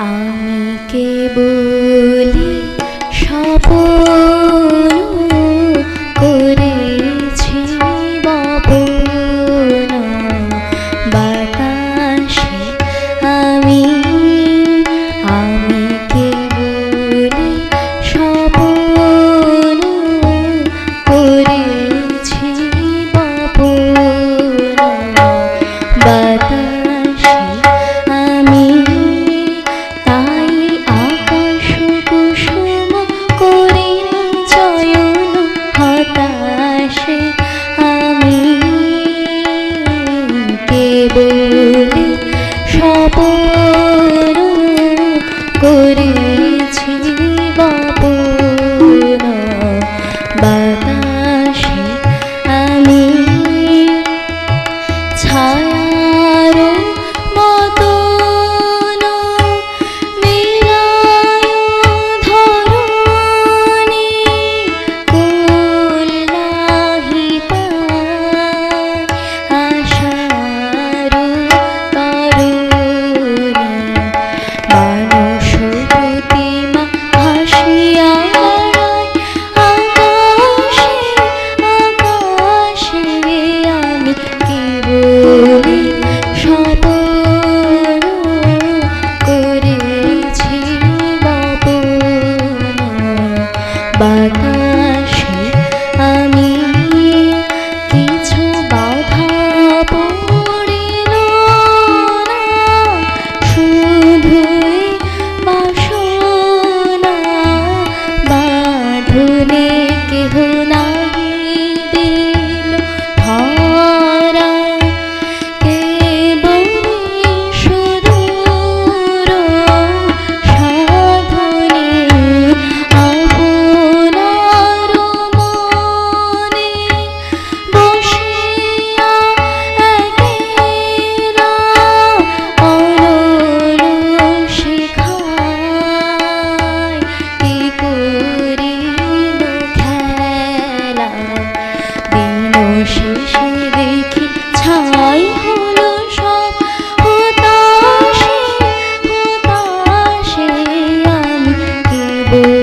আমি কেবল বলে সবর করেছি বাপন বাতাসে আমি ছায়া thank you